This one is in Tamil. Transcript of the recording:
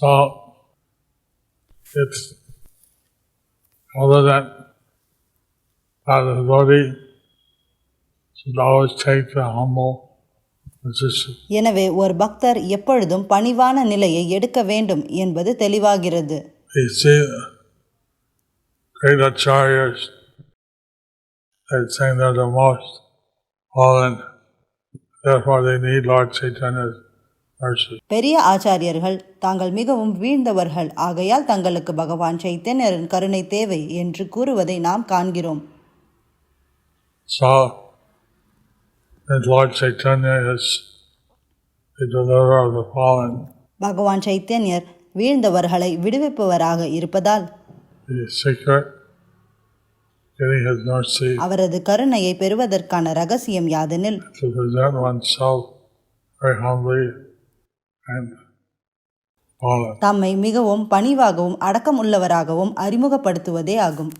So it's other than the devotee should always take the humble. எனவே ஒரு பக்தர் எப்பொழுதும் பணிவான நிலையை எடுக்க வேண்டும் என்பது தெளிவாகிறது therefore they need Lord Chaitanya's mercy. பெரிய ஆச்சாரியர்கள் தாங்கள் மிகவும் வீழ்ந்தவர்கள். ஆகையால் தங்களுக்கு பகவான் சைத்தன்யரின் கருணை தேவை என்று கூறுவதை நாம் காண்கிறோம். So, and Lord Chaitanya is the deliverer of the fallen. பகவான் சைத்தன்யர் வீழ்ந்தவர்களை விடுவிப்பவராக இருப்பதால் அவரது கருணையை பெறுவதற்கான ரகசியம் யாதெனில் தம்மை மிகவும் பணிவாகவும் அடக்கம் உள்ளவராகவும் அறிமுகப்படுத்துவதே ஆகும்.